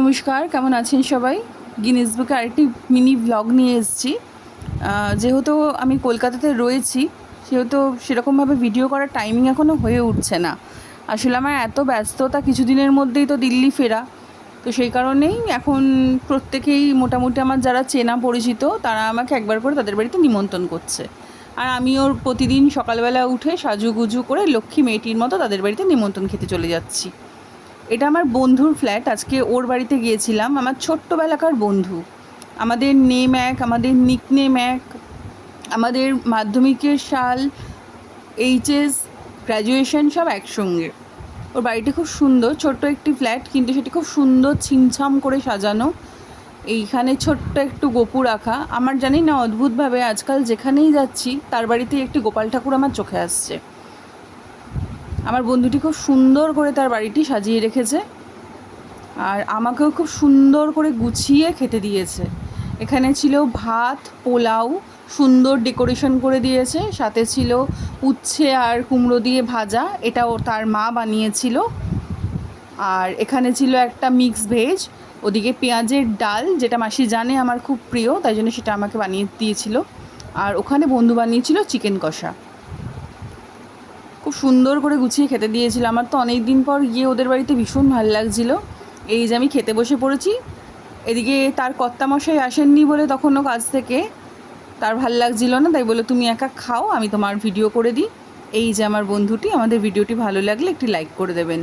নমস্কার, কেমন আছেন সবাই? গিনেস বুকে আরেকটি মিনি ব্লগ নিয়ে এসেছি। যেহেতু আমি কলকাতাতে রয়েছি, সেহেতু সেরকমভাবে ভিডিও করার টাইমিং এখনও হয়ে উঠছে না। আসলে আমার এত ব্যস্ততা, কিছুদিনের মধ্যেই তো দিল্লি ফেরা। তো সেই কারণেই এখন প্রত্যেকেই মোটামুটি আমার যারা চেনা পরিচিত, তারা আমাকে একবার করে তাদের বাড়িতে নিমন্ত্রণ করছে। আর আমিও প্রতিদিন সকালবেলা উঠে সাজুগুজু করে লক্ষ্মী মেয়েটির মতো তাদের বাড়িতে নিমন্ত্রণ খেতে চলে যাচ্ছি। এটা আমার বন্ধুর ফ্ল্যাট আজকে ওর বাড়িতে গিয়েছিলাম, আমার ছোট্টবেলাকার বন্ধু। আমাদের নেম এক, আমাদের নিকনেম এক, আমাদের মাধ্যমিকের সাল এইচএস গ্র্যাজুয়েশন সব একসঙ্গে। ওর বাড়িটি খুব সুন্দর, ছোট্ট একটি ফ্ল্যাট কিন্তু সেটি খুব সুন্দর ছিমছাম করে সাজানো। এইখানে ছোট্ট একটু গোপু রাখা আমার জানি না অদ্ভুতভাবে আজকাল যেখানেই যাচ্ছি, তার বাড়িতেই একটি গোপাল ঠাকুর আমার চোখে আসছে। আমার বন্ধুটি খুব সুন্দর করে তার বাড়িটি সাজিয়ে রেখেছে আর আমাকেও খুব সুন্দর করে গুছিয়ে খেতে দিয়েছে। এখানে ছিল ভাত, পোলাও, সুন্দর ডেকোরেশন করে দিয়েছে। সাথে ছিল উচ্ছে আর কুমড়ো দিয়ে ভাজা, এটা ওর তার মা বানিয়েছিল। আর এখানে ছিল একটা মিক্স ভেজ ওদিকে পেঁয়াজের ডাল, যেটা মাসি জানে আমার খুব প্রিয়, তাই জন্য সেটা আমাকে বানিয়ে দিয়েছিল। আর ওখানে বন্ধু বানিয়েছিল চিকেন কষা। খুব সুন্দর করে গুছিয়ে খেতে দিয়েছিল আমার তো অনেক দিন পর গিয়ে ওদের বাড়িতে ভীষণ ভালো লাগছিল। এই যে আমি খেতে বসে পড়েছি। এদিকে তার কর্তামশাই আসেননি বলে তখনও কাজ থেকে। তার ভালো লাগছিল না, তাই বলে, তুমি একা খাও, আমি তোমার ভিডিও করে দিই। এই যে আমার বন্ধুটি, আমাদের ভিডিওটি ভালো লাগলে একটি লাইক করে দেবেন।